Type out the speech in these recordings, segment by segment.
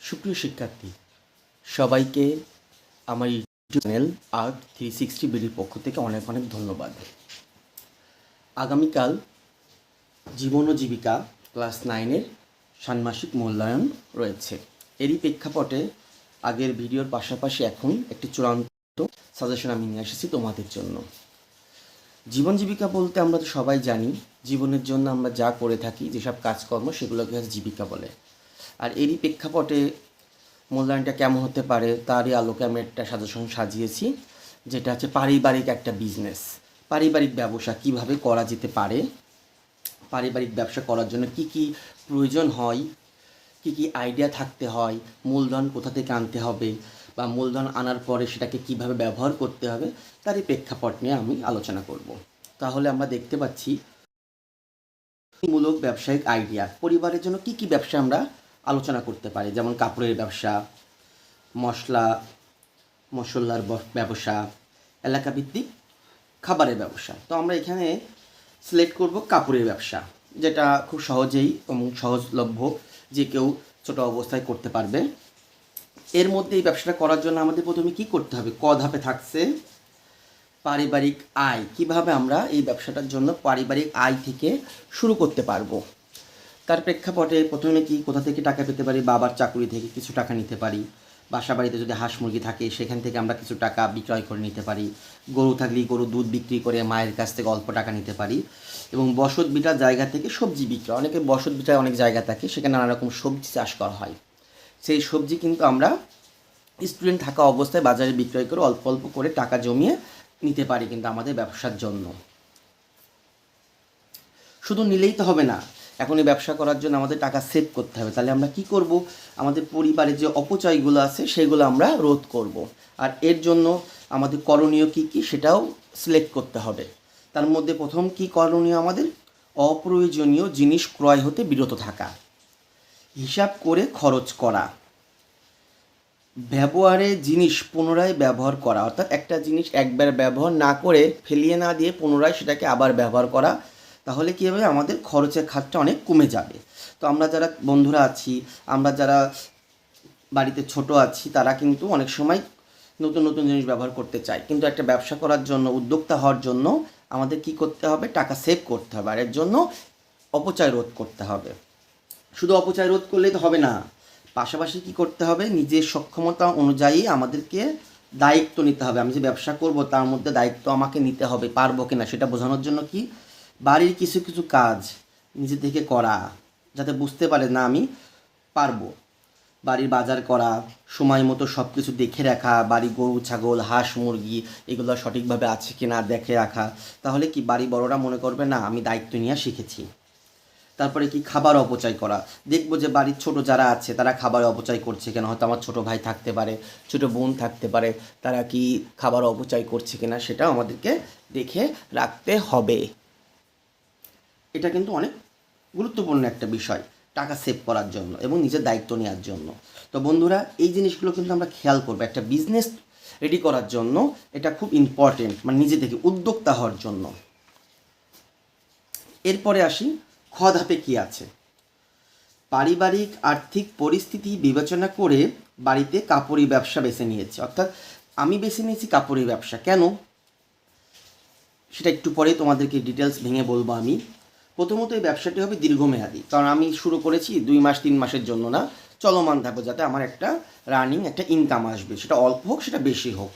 সুপ্রিয় শিক্ষার্থী, সবাইকে আমার YouTube channel art three sixty বিডির পক্ষ থেকে অনেক অনেক ধন্যবাদ। আগামীকাল জীবন ও জীবিকা ক্লাস নাইনের ষান্মাসিক মূল্যায়ন রয়েছে। এরই প্রেক্ষাপটে আগের ভিডিওর পাশাপাশি এখন একটি চূড়ান্ত সাজেশন আমি নিয়ে এসেছি তোমাদের জন্য। জীবন জীবিকা বলতে আমরা তো সবাই জানি, জীবনের জন্য আমরা যা করে থাকি, যেসব কাজকর্ম সেগুলোকে জীবিকা বলে। আর এরই প্রেক্ষাপটে মূল্যায়নটা কেমন হতে পারে, তারই আলোকে আমি একটা সাজেশন সাজিয়েছি, যেটা হচ্ছে পারিবারিক একটা বিজনেস পারিবারিক ব্যবসা কীভাবে করা যেতে পারে? পারিবারিক ব্যবসা করার জন্য কি কি প্রয়োজন হয়? কি কি আইডিয়া থাকতে হয়? মূলধন কোথা থেকে আনতে হবে? বা মূলধন আনার পরে সেটাকে কীভাবে ব্যবহার করতে হবে? তারই প্রেক্ষাপট নিয়ে আমি আলোচনা করব। তাহলে আমরা দেখতে পাচ্ছি, মূলক ব্যবসায়িক আইডিয়া পরিবারের জন্য কি কি ব্যবসা আমরা আলোচনা করতে পারি, যেমন কাপড়ের ব্যবসা, মশলা, মশলার ব্যবসা, এলাকাভিত্তিক খাবারের ব্যবসা। তো আমরা এখানে সিলেক্ট করব কাপড়ের ব্যবসা, যেটা খুব সহজেই এবং সহজলভ্য যে কেউ ছোট অবস্থায় করতে পারবে। এর মধ্যে এই ব্যবসাটা করার জন্য আমাদের প্রথমে কি করতে হবে? ক ধাপে থাকছে পারিবারিক আয়। কীভাবে আমরা এই ব্যবসাটার জন্য পারিবারিক আয় থেকে শুরু করতে পারব? তার প্রেক্ষাপটে প্রথমে কি কোথা থেকে টাকা পেতে পারি, বাবার চাকরি থেকে কিছু টাকা নিতে পারি বাসা বাড়িতে যদি হাঁস মুরগি থাকে সেখান থেকে আমরা কিছু টাকা বিক্রয় করে নিতে পারি, গরু থাকলে গরু দুধ বিক্রি করে মায়ের কাছ থেকে অল্প টাকা নিতে পারি এবং বসত বিটার জায়গা থেকে সবজি বিক্রয়। অনেকে বসত বিটায় অনেক জায়গা থাকে, সেখানে নানা রকম সবজি চাষ করা হয়। সেই সবজি কিন্তু আমরা স্টুডেন্ট থাকা অবস্থায় বাজারে বিক্রয় করে অল্প অল্প করে টাকা জমিয়ে নিতে পারি কিন্তু আমাদের ব্যবসার জন্য। শুধু নিলেই তো হবে না এখন এই ব্যবসা করার জন্য আমাদের টাকা সেভ করতে হবে। তাহলে আমরা কি করব? আমাদের পরিবারে যে অপচয়গুলো আছে, সেগুলো আমরা রোধ করব। আর এর জন্য আমাদের করণীয় কি কি সেটাও সিলেক্ট করতে হবে। তার মধ্যে প্রথম কি করণীয় আমাদের? অপ্রয়োজনীয় জিনিস ক্রয় হতে বিরত থাকা। হিসাব করে খরচ করা। ব্যবহারে জিনিস পুনরায় ব্যবহার করা। অর্থাৎ একটা জিনিস একবার ব্যবহার না করে, ফেলিয়ে না দিয়ে পুনরায় সেটাকে আবার ব্যবহার করা। তাহলে কী হবে? আমাদের খরচের খাতটা অনেক কমে যাবে। তো আমরা যারা বন্ধুরা আছি, আমরা যারা বাড়িতে ছোট আছি, তারা কিন্তু অনেক সময় নতুন নতুন জিনিস ব্যবহার করতে চাই কিন্তু একটা ব্যবসা করার জন্য, উদ্যোক্তা হওয়ার জন্য আমাদের কি করতে হবে? টাকা সেভ করতে হবে। আর এর জন্য অপচয় রোধ করতে হবে। শুধু অপচয় রোধ করলেই তো হবে না। পাশাপাশি কি করতে হবে? নিজের সক্ষমতা অনুযায়ী আমাদেরকে দায়িত্ব নিতে হবে। আমি যে ব্যবসা করব, তার মধ্যে দায়িত্ব আমাকে নিতে হবে। পারব কিনা সেটা বোঝানোর জন্য কি বাড়ির কিছু কিছু কাজ নিজে থেকে করা, যাতে বুঝতে পারে না আমি পারব। বাড়ির বাজার করা, সময় মতো সব কিছু দেখে রাখা, বাড়ি গরু, ছাগল, হাঁস, মুরগি, এগুলো সঠিকভাবে আছে কি না দেখে রাখা। তাহলে কি বাড়ি বড়রা মনে করবে, না, আমি দায়িত্ব নিয়ে শিখেছি তারপরে কি খাবার অপচয় করা? দেখব যে বাড়ির ছোট যারা আছে, তারা খাবার অপচয় করছে কেন? হয়তো আমার ছোট ভাই থাকতে পারে, ছোট বোন থাকতে পারে, তারা কি খাবার অপচয় করছে কিনা, সেটাও আমাদেরকে দেখে রাখতে হবে। এটা কিন্তু অনেক গুরুত্বপূর্ণ একটা বিষয়, টাকা সেভ করার জন্য এবং নিজের দায়িত্ব নেওয়ার জন্য। তো বন্ধুরা, এই জিনিসগুলো কিন্তু আমরা খেয়াল করব। একটা বিজনেস রেডি করার জন্য এটা খুব ইম্পর্টেন্ট মানে নিজে থেকে উদ্যোক্তা হওয়ার জন্য। এরপরে আসি খ ধাপে কী আছে? পারিবারিক আর্থিক পরিস্থিতি বিবেচনা করে বাড়িতে কাপড়ি ব্যবসা বেছে নিয়েছি। অর্থাৎ আমি বেছে নিয়েছি কাপড়ি ব্যবসা। কেন? সেটা একটু পরে তোমাদেরকে ডিটেলস ভেঙে বলব আমি। প্রথমত এই ব্যবসাটি হবে দীর্ঘমেয়াদী। কারণ আমি শুরু করেছি দুই মাস, তিন মাসের জন্য না। চলমান থাকব যাতে আমার একটা রানিং একটা ইনকাম আসবে। সেটা অল্প হোক, সেটা বেশি হোক।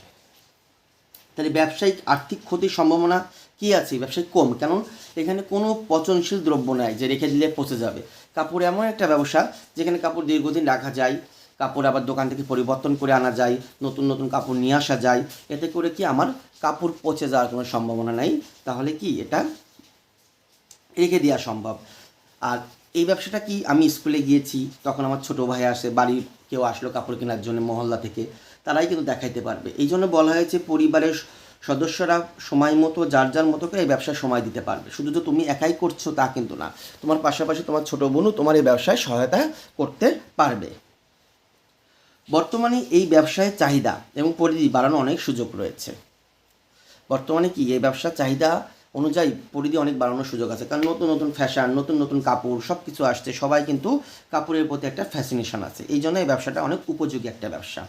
তাহলে ব্যবসায়িক আর্থিক ক্ষতির সম্ভাবনা কি আছে? ব্যবসায় কম। কারণ এখানে কোনো পচনশীল দ্রব্য নাই যে রেখে দিলে পচে যাবে। কাপড় এমন একটা ব্যবসা যেখানে কাপড় দীর্ঘদিন রাখা যায়, কাপড় আবার দোকান থেকে পরিবর্তন করে আনা যায়, নতুন নতুন কাপড় নিয়ে আসা যায়। এতে করে কি আমার কাপড় পচে যাওয়ার কোনো সম্ভাবনা নাই? তাহলে কি এটা রেখে দেওয়া সম্ভব। আর এই ব্যবসাটা কি? আমি স্কুলে গিয়েছি, তখন আমার ছোটো ভাই আসে, বাড়ির কেউ আসলো কাপড় কেনার জন্য মহল্লা থেকে, তারাই কিন্তু দেখাইতে পারবে। এই জন্য বলা হয়েছে পরিবারের সদস্যরা সময় মতো, যার যার মতো করে এই ব্যবসায় সময় দিতে পারবে। শুধু যে তুমি একাই করছ তা কিন্তু না, তোমার পাশাপাশি তোমার ছোটো বোনও তোমার এই ব্যবসায় সহায়তা করতে পারবে। বর্তমানে এই ব্যবসায় চাহিদা এবং পরিধি বাড়ানো অনেক সুযোগ রয়েছে। বর্তমানে কি এই ব্যবসার চাহিদা অনুযায়ী পরিধি অনেক বাড়ানোর সুযোগ আছে। কারণ নতুন নতুন ফ্যাশন নতুন নতুন কাপড় সব কিছু আসছে। সবাই কিন্তু কাপড়ের প্রতি একটা ফ্যাসিনেশন আছে। এই জন্য এই ব্যবসাটা অনেক উপযোগী একটা ব্যবসা।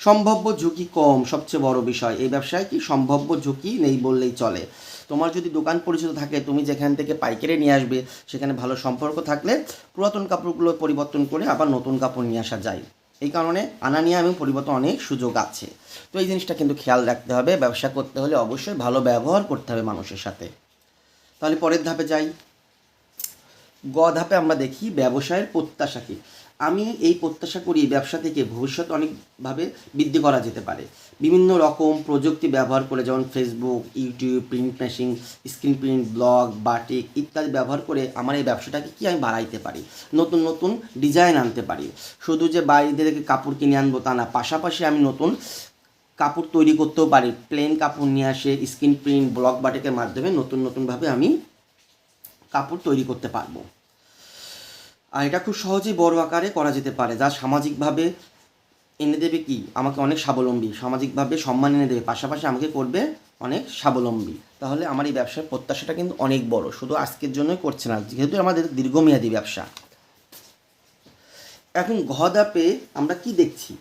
সম্ভাব্য ঝুঁকি কম, সবচেয়ে বড় বিষয়। এই ব্যবসায় কি সম্ভাব্য ঝুঁকি নেই বললেই চলে। তোমার যদি দোকান পরিচিত থাকে, তুমি যেখান থেকে পাইকারি নিয়ে আসবে, সেখানে ভালো সম্পর্ক থাকলে পুরাতন কাপড়গুলো পরিবর্তন করে আবার নতুন কাপড় নিয়ে আসা যায়। এই কারণে আনা নিয়ে এবং পরিবর্তন অনেক সুযোগ আছে। তো এই জিনিসটা কিন্তু খেয়াল রাখতে হবে, ব্যবসা করতে হলে অবশ্যই ভালো ব্যবহার করতে হবে মানুষের সাথে। তাহলে পরের ধাপে যাই। গ ধাপে আমরা দেখি ব্যবসায়ের প্রত্যাশা কি। আমি এই প্রত্যাশা করি ব্যবসা থেকে ভবিষ্যৎ অনেকভাবে বৃদ্ধি করা যেতে পারে। বিভিন্ন রকম প্রযুক্তি ব্যবহার করে যেমন Facebook YouTube print machine screen print blog batik ইত্যাদি ব্যবহার করে আমার এই ব্যবসাটাকে কি আমি বাড়াইতে পারি? নতুন নতুন ডিজাইন আনতে পারি। শুধু যে বাইরে থেকে কাপড় কিনে আনব তা না, পাশাপাশি আমি নতুন কাপড় তৈরি করতেও পারি। প্লেন কাপড় নিয়ে আসে স্ক্রিন প্রিন্ট ব্লক বাটিকের মাধ্যমে নতুন, নতুনভাবে আমি কাপড় তৈরি করতে পারব। আর এটা খুব সহজেই বড় আকারে করা যেতে পারে। যা সামাজিকভাবে এনে দেবে কি? আমাকে অনেক স্বাবলম্বী। সামাজিকভাবে সম্মান এনে দেবে। পাশাপাশি আমাকে করবে অনেক স্বাবলম্বী। তাহলে আমার এই ব্যবসার প্রত্যাশাটা কিন্তু অনেক বড়। শুধু আজকের জন্যই করছে না। যেহেতু আমাদের দীর্ঘমেয়াদী ব্যবসা। এখন ঘদাপে আমরা কি দেখছি?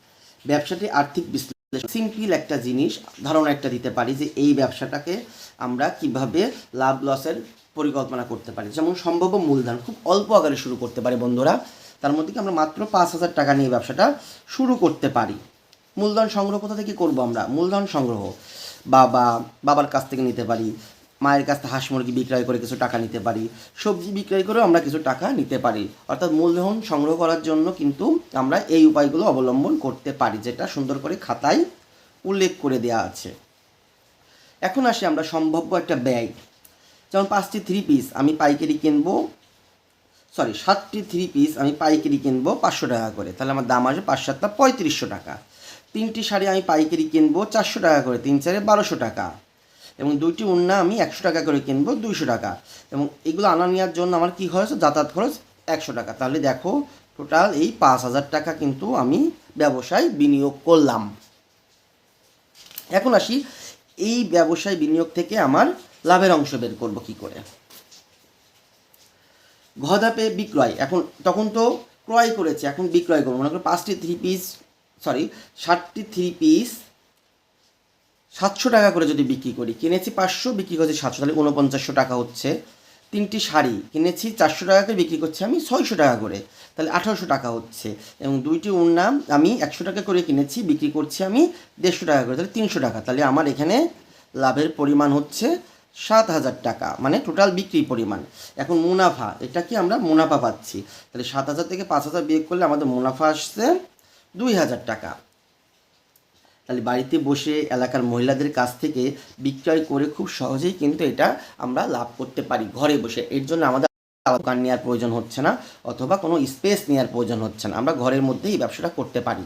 ব্যবসাটি আর্থিক বিশ্লেষণ। সিম্পল একটা জিনিস, ধারণা একটা দিতে পারি যে এই ব্যবসাটাকে আমরা কীভাবে লাভ লসের পরিকল্পনা করতে পারি। যেমন সম্ভাব্য মূলধন, খুব অল্প আকারে শুরু করতে পারি বন্ধুরা। তার মধ্যে কি আমরা মাত্র পাঁচ হাজার টাকা নিয়ে ব্যবসাটা শুরু করতে পারি। মূলধন সংগ্রহ কোথা থেকে করব আমরা? মূলধন সংগ্রহ। বাবা, বাবার কাছ থেকে নিতে পারি। মায়ের কাছ থেকে হাঁস মুরগি বিক্রয় করে কিছু টাকা নিতে পারি। সবজি বিক্রয় করেও আমরা কিছু টাকা নিতে পারি। অর্থাৎ মূলধন সংগ্রহ করার জন্য কিন্তু আমরা এই উপায়গুলো অবলম্বন করতে পারি, যেটা সুন্দর করে খাতায় উল্লেখ করে দেওয়া আছে। এখন আসি আমরা সম্ভাব্য একটা ব্যয়। যেমন পাঁচটি থ্রি পিস আমি পাইকারি কিনবো সরি সাতটি থ্রি পিস আমি পাইকারি কিনবো পাঁচশো টাকা করে। তাহলে আমার দাম আসবে পাঁচ সাতটা পঁয়ত্রিশশো টাকা। তিনটি শাড়ি আমি পাইকারি কিনবো চারশো টাকা করে, তিন চারে বারোশো টাকা। এবং দুইটি উন্না আমি একশো টাকা করে কিনবো দুইশো টাকা। এবং এগুলো আনা নেওয়ার জন্য আমার কী খরচ? যাতায়াত খরচ একশো টাকা। তাহলে দেখো টোটাল এই পাঁচ হাজার টাকা কিন্তু আমি ব্যবসায় বিনিয়োগ করলাম। এখন আসি, এই ব্যবসায় বিনিয়োগ থেকে আমার লাভের অংশ বের করব কি করে? ঘদাপে বিক্রয়। এখন, তখন তো ক্রয় করেছে, এখন বিক্রয় করব। মনে করো পাঁচটি থ্রি পিস সরি ষাটটি থ্রি পিস সাতশো টাকা করে যদি বিক্রি করি, কিনেছি পাঁচশো, বিক্রি করছি সাতশো, তাহলে উনপঞ্চাশশো টাকা হচ্ছে। তিনটি শাড়ি কিনেছি, চারশো টাকা করে বিক্রি করছি আমি, ছয়শো টাকা করে, তাহলে আঠারোশো টাকা হচ্ছে। এবং দুইটি উন্না আমি একশো টাকা করে কিনেছি, বিক্রি করছি আমি দেড়শো টাকা করে, তাহলে তিনশো টাকা। তাহলে আমার এখানে লাভের পরিমাণ হচ্ছে সাত হাজার টাকা মানে টোটাল বিক্রি পরিমাণ। এখন মুনাফা, এটা কি আমরা মুনাফা পাচ্ছি? তাহলে সাত হাজার থেকে পাঁচ হাজার বিয়োগ করলে আমাদের মুনাফা আসছে দুই হাজার টাকা। তাহলে বাড়িতে বসে এলাকার মহিলাদের কাছ থেকে বিক্রয় করে খুব সহজেই কিন্তু এটা আমরা লাভ করতে পারি ঘরে বসে। এর জন্য আমাদের দোকান নেওয়ার প্রয়োজন হচ্ছে না, অথবা কোনো স্পেস নেওয়ার প্রয়োজন হচ্ছে না। আমরা ঘরের মধ্যেই ব্যবসাটা করতে পারি।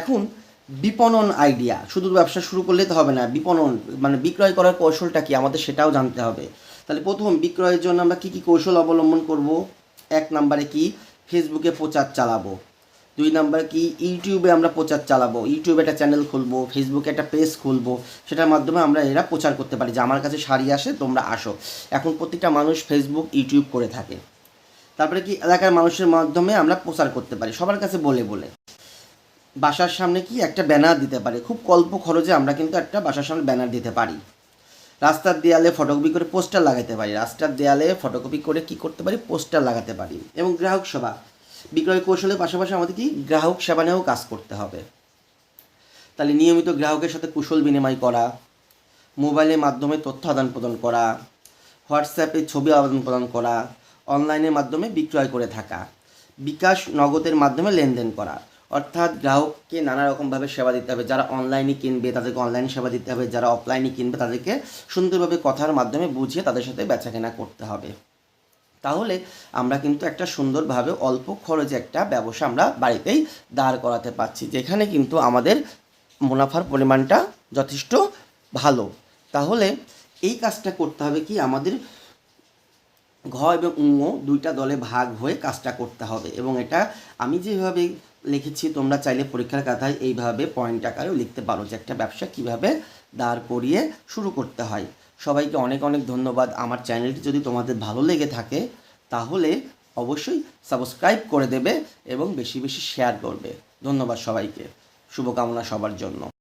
এখন বিপণন আইডিয়া শুধু ব্যবসা শুরু করলে তো হবে না, বিপণন মানে বিক্রয় করার কৌশলটা কি? আমাদের সেটাও জানতে হবে। তাহলে প্রথম, বিক্রয়ের জন্য আমরা কী কী কৌশল অবলম্বন করব? এক নম্বরে কি? ফেসবুকে প্রচার চালাবো। দুই নাম্বার কি? ইউটিউবে আমরা প্রচার চালাবো। ইউটিউবে একটা চ্যানেল খুলবো ফেসবুকে একটা পেজ খুলবো, সেটার মাধ্যমে আমরা এরা প্রচার করতে পারি যে আমার কাছে শাড়ি আসে, তোমরা আসো। এখন প্রত্যেকটা মানুষ ফেসবুক ইউটিউব করে থাকে। তারপরে কি? এলাকার মানুষের মাধ্যমে আমরা প্রচার করতে পারি। সবার কাছে বলে বলে। বাসার সামনে কি একটা ব্যানার দিতে পারি? খুব অল্প খরচে আমরা কিন্তু একটা বাসার সামনে ব্যানার দিতে পারি। রাস্তার দেয়ালে ফটোকপি করে পোস্টার লাগাতে পারি। রাস্তার দেয়ালে ফটোকপি করে কি করতে পারি? পোস্টার লাগাতে পারি। এবং গ্রাহক সেবা। বিক্রয় কৌশলের পাশাপাশি আমাদের কি? গ্রাহক সেবা নিয়েও কাজ করতে হবে। তাহলে নিয়মিত গ্রাহকের সাথে কুশল বিনিময় করা, মোবাইলের মাধ্যমে তথ্য আদান প্রদান করা, হোয়াটসঅ্যাপে ছবি আদান প্রদান করা, অনলাইনের মাধ্যমে বিক্রয় করে থাকা, বিকাশ নগদের মাধ্যমে লেনদেন করা। অর্থাৎ গ্রাহককে নানা রকমভাবে সেবা দিতে হবে। যারা অনলাইনে কিনবে, তাদেরকে অনলাইন সেবা দিতে হবে। যারা অফলাইনে কিনবে, তাদেরকে সুন্দরভাবে কথার মাধ্যমে বুঝিয়ে তাদের সাথে বেচা কেনা করতে হবে। তাহলে আমরা কিন্তু একটা সুন্দরভাবে অল্প খরচে একটা ব্যবসা আমরা বাড়িতেই দাঁড় করাতে পারছি, যেখানে কিন্তু আমাদের মুনাফার পরিমাণটা যথেষ্ট ভালো। তাহলে এই কাজটা করতে হবে কি? আমাদের ঘ এবং উঙ দুইটা দলে ভাগ হয়ে কাজটা করতে হবে। এবং এটা আমি যেভাবে লিখেছি, তোমরা চাইলে পরীক্ষার খাতায় এইভাবে পয়েন্ট আকারেও লিখতে পারো যে একটা ব্যবসা কীভাবে দাঁড় করিয়ে শুরু করতে হয়। সবাইকে অনেক অনেক ধন্যবাদ। আমার চ্যানেলটি যদি তোমাদের ভালো লেগে থাকে, তাহলে অবশ্যই সাবস্ক্রাইব করে দেবে এবং বেশি বেশি শেয়ার করবে। ধন্যবাদ সবাইকে। শুভকামনা সবার জন্য।